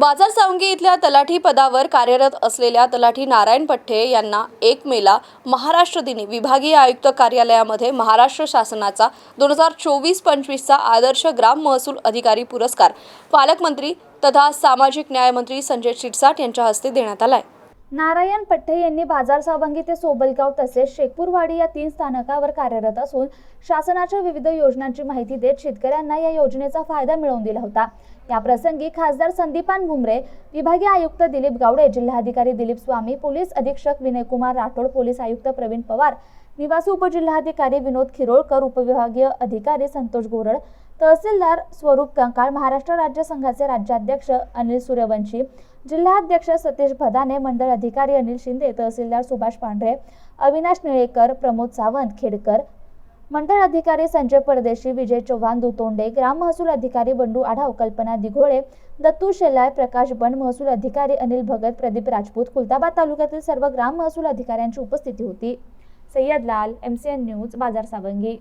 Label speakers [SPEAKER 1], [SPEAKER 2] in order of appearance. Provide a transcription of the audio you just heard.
[SPEAKER 1] बाजार सावंगी इथल्या तलाठी पदावर कार्यरत असलेल्या तलाठी नारायण पठ्ठे यांना एक मेला महाराष्ट्र दिनी विभागीय आयुक्त कार्यालयामध्ये महाराष्ट्र शासनाचा दोन हजार चोवीस पंचवीसचा आदर्श ग्राम महसूल अधिकारी पुरस्कार. पालकमंत्री तथा सामाजिक न्यायमंत्री संजय शिरसाट यांच्या हस्ते देण्यात आलाय.
[SPEAKER 2] नारायण पठ्ठे यांनी बाजार सावंगी ते सोबलगाव तसेच शेखपूरवाडी या तीन स्थानकावर कार्यरत असून शासनाच्या विविध योजनांची माहिती देत शेतकऱ्यांना या योजनेचा फायदा मिळवून दिला होता. याप्रसंगी खासदार संदीपान भुमरे विभागीय आयुक्त दिलीप गावडे जिल्हाधिकारी दिलीप स्वामी पोलीस अधीक्षक विनयकुमार राठोड पोलीस आयुक्त प्रवीण पवार निवासी उपजिल्हाधिकारी विनोद खिरोळकर उपविभागीय अधिकारी संतोष गोरड तहसीलदार स्वरूप कंकाळ महाराष्ट्र राज्य संघाचे राज्याध्यक्ष अनिल सूर्यवंशी जिल्हाध्यक्ष सतीश भदाने मंडळ अधिकारी अनिल शिंदे तहसीलदार सुभाष पांढरे अविनाश निळेकर प्रमोद सावंत खेडकर मंडळ अधिकारी संजय परदेशी विजय चव्हाण दुतोंडे ग्राम महसूल अधिकारी बंडू आढाव कल्पना दिघोळे दत्तू शेलाय प्रकाश बन महसूल अधिकारी अनिल भगत प्रदीप राजपूत खुलताबाद तालुक्यातील सर्व ग्राम महसूल अधिकाऱ्यांची उपस्थिती होती. सय्यद लाल एम सी एन न्यूज बाजार सावंगी.